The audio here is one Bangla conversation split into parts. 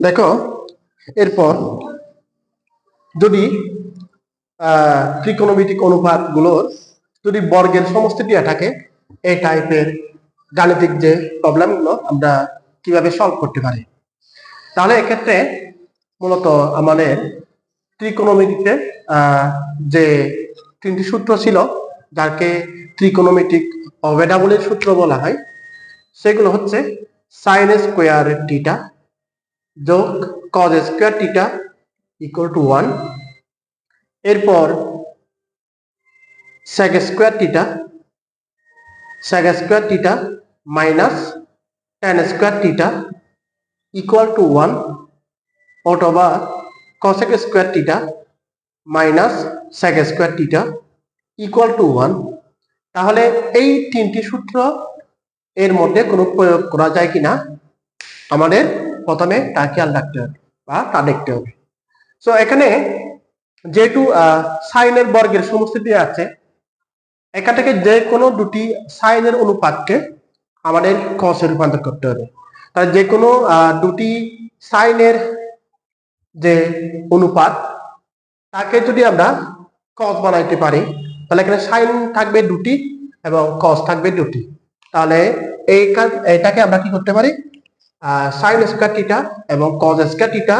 দেখো, এরপর যদি ত্রিকোণমিতিক অনুপাতগুলোর যদি বর্গের সমষ্টি দেওয়া থাকে, এই টাইপের গাণিতিক যে প্রবলেমগুলো আমরা কীভাবে সলভ করতে পারি? তাহলে এক্ষেত্রে মূলত আমাদের ত্রিকোণমিতিতে যে তিনটি সূত্র ছিল, যাকে ত্রিকোণমিতিক অভেদাবলীর সূত্র বলা হয়, সেগুলো হচ্ছে সাইন স্কোয়ার টিটা যোগ cos square theta equal to one এরপর sec square theta sec square theta minus tan square theta equal to one অথবা cosec square theta minus sec square theta equal to one তাহলে এই তিনটি সূত্র এর মধ্যে কোনো প্রয়োগ করা যায় কিনা? আমাদের প্রথমে তা খেয়াল রাখতে হবে বা তা দেখতে হবে। সো এখানে যেহেতু সাইনের বর্গের সমষ্টি দেওয়া আছে, এখান থেকে যে কোনো দুটি সাইনের অনুপাতকে আমাদের কসে রূপান্তর করতে হবে। তাহলে যে কোনো দুটি সাইনের যে অনুপাত, তাকে যদি আমরা কস বানাইতে পারি, তাহলে এখানে সাইন থাকবে দুটি এবং কস থাকবে দুটি। তাহলে এই এটাকে আমরা কি করতে পারি? সাইন স্কোয়ার টিটা এবং cos square theta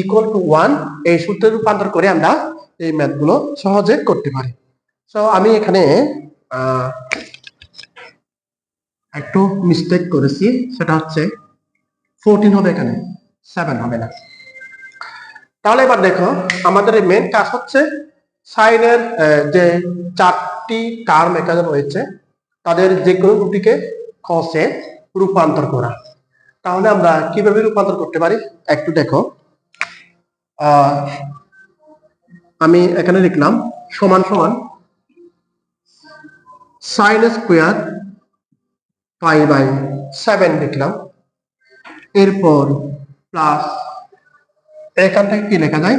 equal to one এই সূত্রে রূপান্তর করে আমরা এই ম্যাথগুলো সহজে করতে পারি। সো আমি এখানে একটু মিস্টেক করেছি, সেটা হচ্ছে ফোরটিন হবে এখানে সেভেন হবে না। তাহলে এবার দেখো, আমাদের এই মেন কাজ হচ্ছে সাইনের যে চারটি টার্ম এখানে রয়েছে, তাদের যে কোনো দুটিকে কসে রূপান্তর করা। তাহলে আমরা কীভাবে রূপান্তর করতে পারি? একটু দেখো। আমি এখানে লিখলাম, সমান সমান sine square pi by seven লিখলাম। এরপর প্লাস এখান থেকে কি লেখা যায়?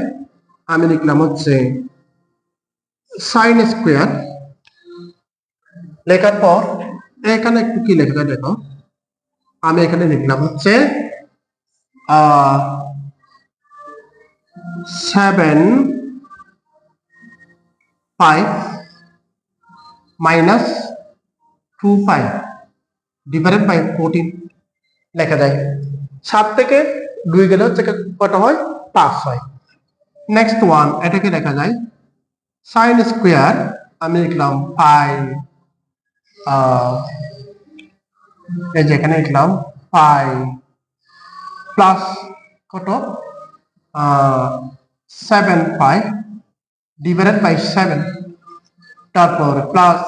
আমি লিখলাম হচ্ছে সাইন স্কোয়ার লেখার পর এখানে একটু কি লেখা যায় দেখো? আমি এখানে লিখলাম হচ্ছে seven five minus two five divided by fourteen লেখা যায়। সাত থেকে দুই গেলে হচ্ছে কত হয়? পাঁচ হয়। নেক্সট ওয়ান এটাকে লেখা যায় সাইন স্কোয়ার আমি লিখলাম ফাইভ এই যে এখানে লিখলাম ফাইভ প্লাস কত? Seven five divided by seven তারপর প্লাস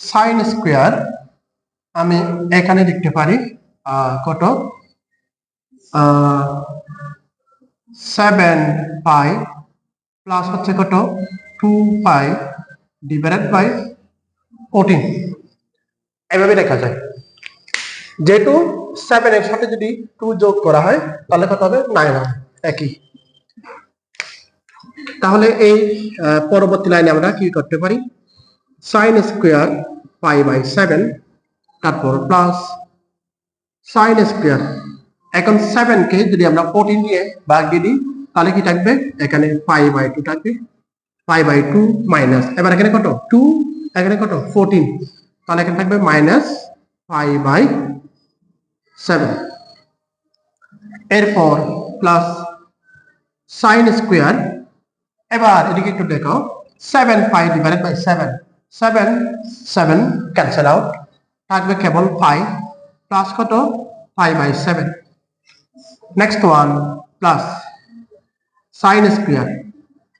সাইন স্কোয়ার আমি এখানে লিখতে পারি কত? সেভেন ফাইভ প্লাস হচ্ছে কত? Two five divided by fourteen এভাবে দেখা যায়। যেহেতু সেভেন এর সাথে যদি টু যোগ করা হয়, তাহলে কত হবে? নাইন হবে। একই। তাহলে এই পরবর্তী লাইনে আমরা কি করতে পারি? Sine square pi by seven তারপর প্লাস সাইন স্কোয়ার এখন সেভেন কে যদি আমরা ফোরটিন দিয়ে ভাগ দিয়ে দিই, তাহলে কি থাকবে? এখানে পাই বাই টু থাকবে। পাই বাই টু মাইনাস এবার এখানে কত? টু এখানে কত? ফোরটিন তাহলে এখানে থাকবে মাইনাস পাই বাই সেভেন এরপর প্লাস সাইন স্কোয়ার এবার এদিকে একটু দেখো seven five divided by seven seven seven cancel out থাকবে কেবল ফাইভ প্লাস কত? Five by seven next one plus sine square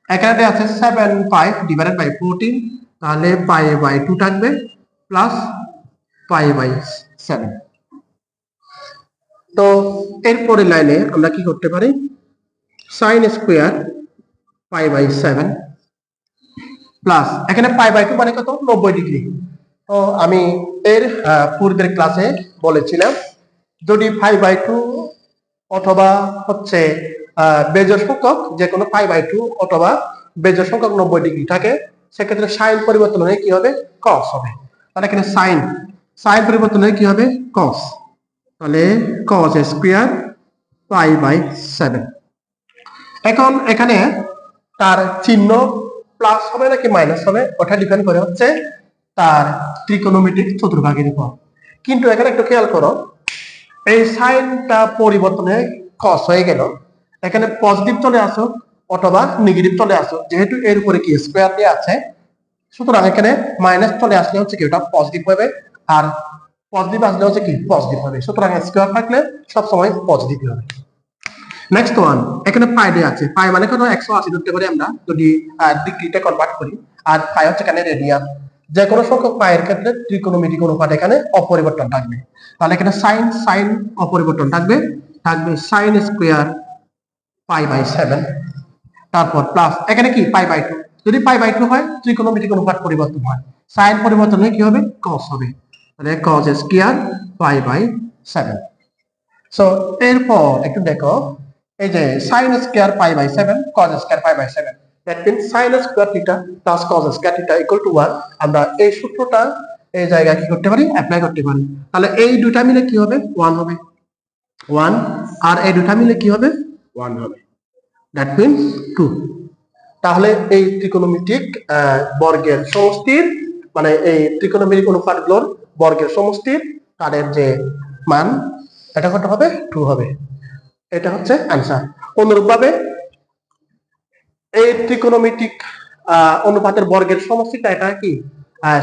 এখানে আছে seven five divided by fourteen তাহলে পাই বাই টু থাকবে প্লাস পাই বাই সেভেন তো এরপরে লাইনে আমরা কি করতে পারি? Sine square pi by seven plus এখানে পাই বাই টু মানে কত? নব্বই ডিগ্রি তো আমি এর পূর্বের ক্লাসে বলেছিলাম, যদি ফাইভ বাই টু অথবা হচ্ছে বেজোড় সংখ্যক যে কোনো ফাইভ বাই টু অথবা বেজোড় সংখ্যক নব্বই ডিগ্রি থাকে, সেক্ষেত্রে সাইন পরিবর্তন হয়ে কি হবে? কস হবে। তাহলে এখানে সাইন সাইন পরিবর্তন হয়ে কি হবে? কস তাহলে cos square pi by seven এখন এখানে তার চিহ্ন প্লাস হবে নাকি মাইনাস হবে, ওটা ডিপেন্ড করে হচ্ছে তার ত্রিকোণমিতিক চতুর্ভাগের উপর। কিন্তু এখানে একটু খেয়াল করো, এই সাইনটা পরিবর্তনে কস হয়ে গেল। এখানে পজিটিভ চলে আসুক অথবা নেগেটিভ চলে আসুক, যেহেতু এর উপরে কি স্কোয়ার দিয়ে আছে, সুতরাং এখানে মাইনাস চলে আসলে হচ্ছে কি ওটা পজিটিভ হবে, আর পজিটিভ আসলে হচ্ছে কি? পজিটিভ হবে। সুতরাং স্কোয়ার থাকলে সবসময় পজিটিভ হবে। নেক্সট ওয়ান এখানে পাই দিয়ে আছে। পাই মানে কোনো একশো আশি ধরতে পারি আমরা যদি ডিগ্রিতে কনভার্ট করি, আর পাই হচ্ছে এখানে রেডিয়ান যে কোনো সংখ্যক পায়ের ক্ষেত্রে ত্রিকোণমিতিক অনুপাত এখানে অপরিবর্তন থাকবে। তাহলে এখানে সাইন সাইন অপরিবর্তন থাকবে। থাকবে sine square pi by seven তারপর প্লাস এখানে কি? পাই বাই টু যদি পাই বাই টু হয় ত্রিকোণমিতিক অনুপাত পরিবর্তন হয়। সাইন পরিবর্তন হলে কি হবে? কস হবে। তাহলে cos square pi by seven so এরপর একটু দেখো এই যে sine square pi by seven cos square pi by seven that mean sine square theta plus cos square theta equal to one আমরা এই সূত্রটা এই জায়গায় কি করতে পারি? অ্যাপ্লাই করতে পারি। তাহলে এই দুটা মিলে কি হবে? ওয়ান হবে। ওয়ান আর এই দুটা মিলে কি হবে? ওয়ান হবে। দ্যাট মিনস টু তাহলে এই ত্রিকোণমিতিক বর্গের সমষ্টির মানে এই ত্রিকোণমিতিক অনুপাতগুলোর বর্গের সমষ্টির তাদের যে মান, এটা কত হবে? টু হবে। এটা হচ্ছে অ্যান্সার অনুরূপভাবে এই ত্রিকোণমিতিক অনুপাতের বর্গের সমষ্টিটা এটা কি?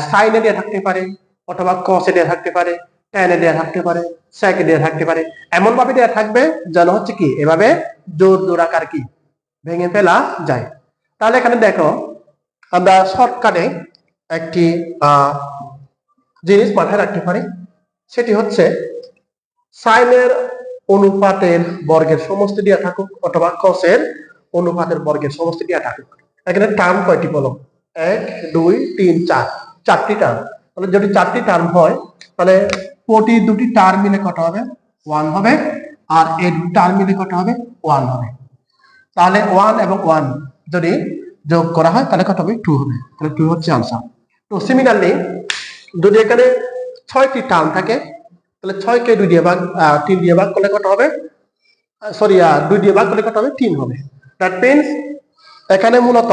সাইনে দিয়ে থাকতে পারে অথবা কসে দিয়ে থাকতে পারে টেনে দেওয়া থাকতে পারে স্যাকে দেওয়া থাকতে পারে। এমন ভাবে দেওয়া থাকবে যেন হচ্ছে কি? এভাবে জোর জোর আকার কি? ভেঙে ফেলা যায়। তাহলে এখানে দেখো, আমরা শর্টকাটে একটি জিনিস মাথায় রাখতে পারি। সেটি হচ্ছে সাইনের অনুপাতের বর্গের সমষ্টি দেওয়া থাকুক অথবা কসের অনুপাতের বর্গের সমষ্টি দেওয়া থাকুক। এখানে টার্ম কয়টি বলো? এক, দুই, তিন, চার। চারটি টার্ম তাহলে যদি চারটি টার্ম হয়, তাহলে প্রতি দুটি টার্ম মিলে কত হবে? ওয়ান হবে। আর এই দুটি টার্ম মিলে কত হবে? ওয়ান হবে। তাহলে ওয়ান এবং ওয়ান যদি যোগ করা হয়, তাহলে কত হবে? টু হবে। তাহলে টু হচ্ছে আনসার তো সিমিলারলি যদি এখানে ছয়টি টার্ম থাকে, তাহলে ছয়কে দুই দিয়ে ভাগ তিন দিয়ে ভাগ করলে কত হবে? সরি দুই দিয়ে ভাগ করলে কত হবে? তিন হবে। দ্যাট মিনস এখানে মূলত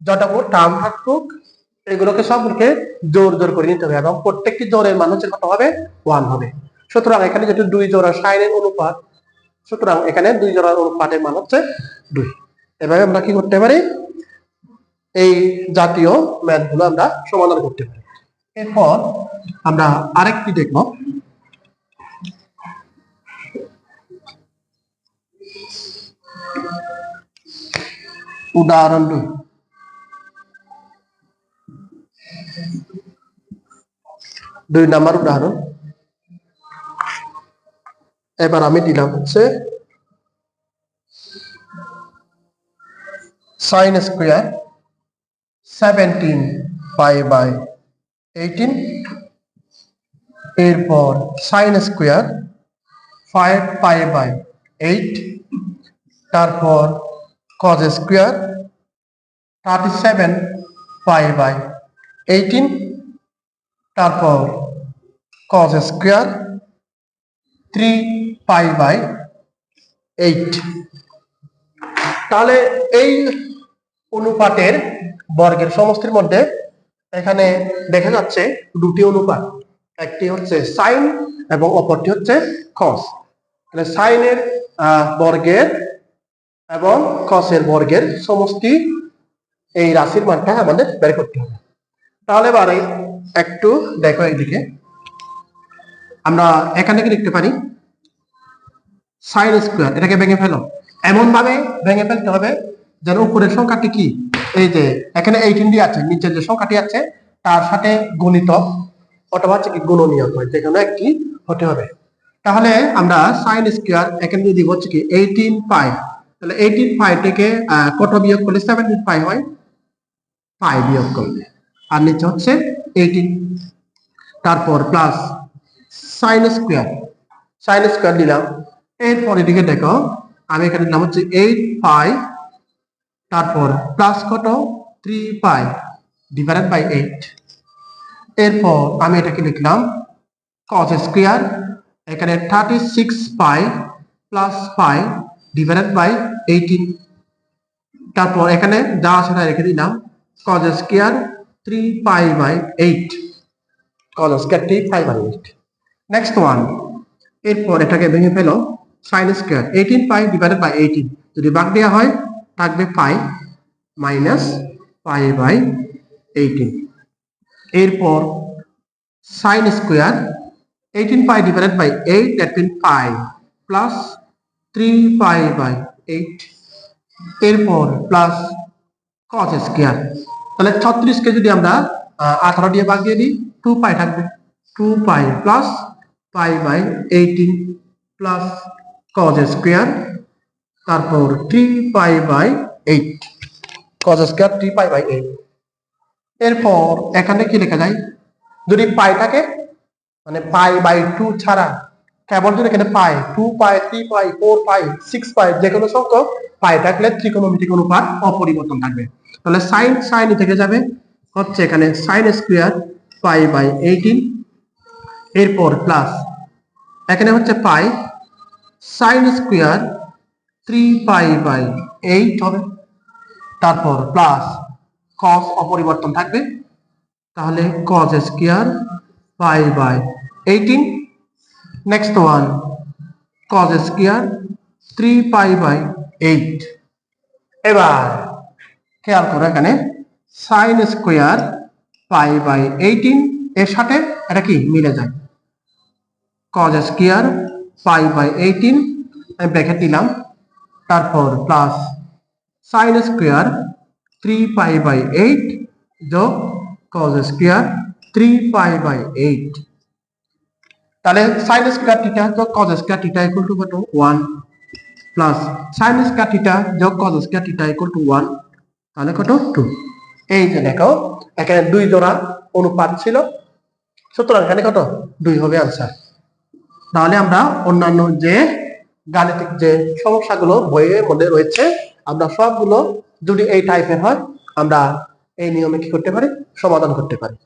যতগুলো টার্ম থাকুক, এগুলোকে সবগুলোকে জোর জোর করে নিতে হবে এবং প্রত্যেকটি জোরের মান হচ্ছে কত হবে? ওয়ান হবে। সুতরাং এখানে যেহেতু দুই জোড়া সাইনের অনুপাত, সুতরাং এখানে দুই জোড়ার অনুপাতের মান হচ্ছে দুই। এভাবে আমরা কি করতে পারি? এই জাতীয় ম্যাথগুলো আমরা সমাধান করতে পারি। এরপর আমরা আরেকটি দেখব। উদাহরণ দুই। নাম্বার উদাহরণ। এবার আমি দিলাম হচ্ছে sine square seventeen pi by eighteen এরপর sine square five pi by eight তারপর cos square thirty seven pi by eighteen তারপর cos square three pi by eight তাহলে এই অনুপাতের বর্গের সমষ্টির মধ্যে এখানে দেখা যাচ্ছে দুটি অনুপাত। একটি হচ্ছে সাইন এবং অপরটি হচ্ছে কস তাহলে সাইনের বর্গের এবং কসের বর্গের সমষ্টি এই রাশির মানটা আমাদের বের করতে হবে। তাহলে এবারে একটু দেখো এইদিকে। আমরা এখানে কি লিখতে পারি। সাইন স্কোয়ার এটাকে ভেঙে ফেলো। এমন ভাবে ভেঙে ফেলতে হবে যেন উপরের সংখ্যাটি কি? এই যে, এখানে এইটিন দিয়ে আছে নিচের যে সংখ্যাটি আছে, তার সাথে গণিত, অথবা হচ্ছে কি গুণনীয়ক হয় যেখানে একটি হতে হবে। তাহলে আমরা সাইন স্কোয়ার এখানে যদি হচ্ছে কি এইটিন পাই তাহলে এইটিন পাই থেকে কত বিয়োগ করলে সেভেন্টিন পাই হয়? পাই বিয়োগ করলে। আর নিচে হচ্ছে এইটিন তারপর plus sine square sine square দিলাম এরপর এদিকে দেখো, আমি এখানে দিলাম হচ্ছে এইট পাই তারপর প্লাস কত? Three pi divided by eight এরপর আমি এটাকে লিখলাম কস স্কোয়ার এখানে thirty six pi plus pi divided by eighteen তারপর এখানে যা আছে তা রেখে দিলাম cos square three pi by eight cos square three pi by eight next one এরপর এটাকে ভেঙে ফেলো sine square eighteen pi divided by eighteen যদি বাদ দেওয়া হয় থাকবে pi minus pi by eighteen. এরপর sine square eighteen pi divided by eight that mean pi plus three pi by eight এরপর প্লাস কস স্কোয়ার তাহলে ছত্রিশকে যদি আমরা আঠারো দিয়ে ভাগ দিয়ে দিই টু পাই থাকবে। Two pi plus pi by eighteen plus cos square তারপর three pi by eight cos square three pi by eight এরপর এখানে কি লেখা যায়? যদি পাই থাকে মানে পাই বাই টু ছাড়া, কেবল যদি এখানে pi two pi three pi four pi six pi, যে কোনো সংখ্যক পাই থাকলে ত্রিকোণমিতিক অনুপাত অপরিবর্তন থাকবে। তাহলে সাইন সাইন থেকে যাবে, হচ্ছে এখানে sine square pi by eighteen এরপর প্লাস এখানে হচ্ছে pi sine square three pi by eight হবে। তারপর প্লাস কস অপরিবর্তন থাকবে। তাহলে cos square pi by eighteen next one cos square three pi by eight এবার খেয়াল করো এখানে sine square pi by eighteen এর সাথে এটা কি মিলে যায়? Cos square pi by eighteen আমি ব্র্যাকেট দিলাম তারপর plus sine square three pi by eight যোগ cos square three pi by eight তাহলে সাইন স্কোয়ার থিটা যোগ cos square theta equal to কত? One plus sine square theta যোগ cos square theta equal to one তাহলে কত? টু এই যে দেখো, এখানে দুই জোড়া অনুপাত ছিল। সুতরাং এখানে কত? দুই হবে আনসার তাহলে আমরা অন্যান্য যে গাণিতিক যে সমস্যাগুলো বইয়ের মধ্যে রয়েছে, আমরা সবগুলো যদি এই টাইপের হয়, আমরা এই নিয়মে কি করতে পারি? সমাধান করতে পারি।